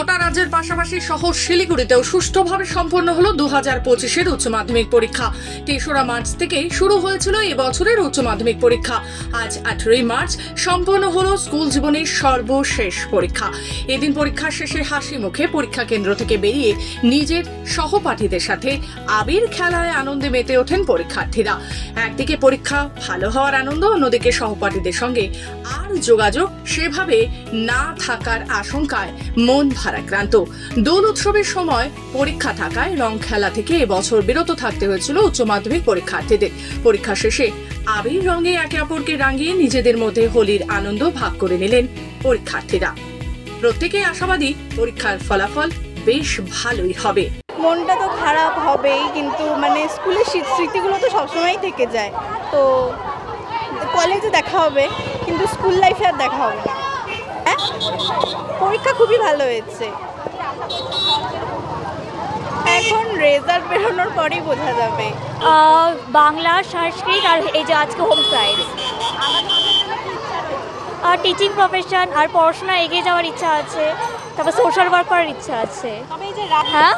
রাজ্যের পাশাপাশি শহর শিলিগুড়িতেও সুষ্ঠুভাবে সম্পন্ন হলো দু হাজার পঁচিশের উচ্চ মাধ্যমিক পরীক্ষা। তেসরা মার্চ থেকে শুরু হয়েছিল এই বছরের উচ্চ মাধ্যমিক পরীক্ষা। আজ আঠেরোই মার্চ সম্পন্ন হলো স্কুল জীবনের সর্বশেষ পরীক্ষা। এদিন পরীক্ষা শেষে হাসি মুখে পরীক্ষা কেন্দ্র থেকে বেরিয়ে নিজের সহপাঠীদের সাথে আবির খেলায় আনন্দে মেতে ওঠেন পরীক্ষার্থীরা। একদিকে পরীক্ষা ভালো হওয়ার আনন্দ, অন্যদিকে সহপাঠীদের সঙ্গে আর যোগাযোগ সেভাবে না থাকার আশঙ্কায় মন ভারাক্রান্ত। দোল উৎসবের সময় পরীক্ষা থাকায় রং খেলা থেকে এবছর বিরত থাকতে হয়েছিল উচ্চ মাধ্যমিক পরীক্ষার্থীদের। পরীক্ষা শেষে আবির রঙে একে অপরকে রাঙিয়ে নিজেদের মধ্যে হোলির আনন্দ ভাগ করে নিলেন পরীক্ষার্থীরা। প্রত্যেকে আশাবাদী পরীক্ষার ফলাফল বেশ ভালোই হবে। মনটা তো খারাপ হবেই, কিন্তু মানে স্কুলের স্মৃতিগুলো তো সবসময়ই থেকে যায়। তো কলেজে দেখা হবে, কিন্তু স্কুল লাইফে আর দেখা হবে না। পরীক্ষা খুবই ভালো হয়েছে। এখন রেজাল্ট বেরোনোর পরেই বোঝা যাবে। বাংলা সংস্কৃত আর এই যে আজকে হোম সায়েন্স আর টিচিং প্রফেশন আর পড়াশোনা এগিয়ে যাওয়ার ইচ্ছা আছে তারপর সোশ্যাল ওয়ার্ক করার ইচ্ছা আছে। হ্যাঁ?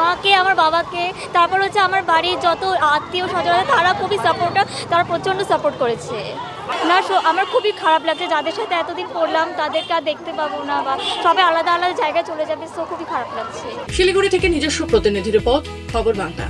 মাকে, আমার বাবাকে, তারপর হচ্ছে আমার বাড়ির যত আত্মীয় স্বজন আছে, তারা খুবই সাপোর্টার তারা প্রচণ্ড সাপোর্ট করেছে। না আমার খুবই খারাপ লাগছে, যাদের সাথে এতদিন পড়লাম, তাদেরকে আর দেখতে পাবো না, বা সবাই আলাদা আলাদা জায়গায় চলে যাবে, সো খুবই খারাপ লাগছে। শিলিগুড়ি থেকে নিজস্ব প্রতিনিধি রিপোর্ট, খবর বাংলা।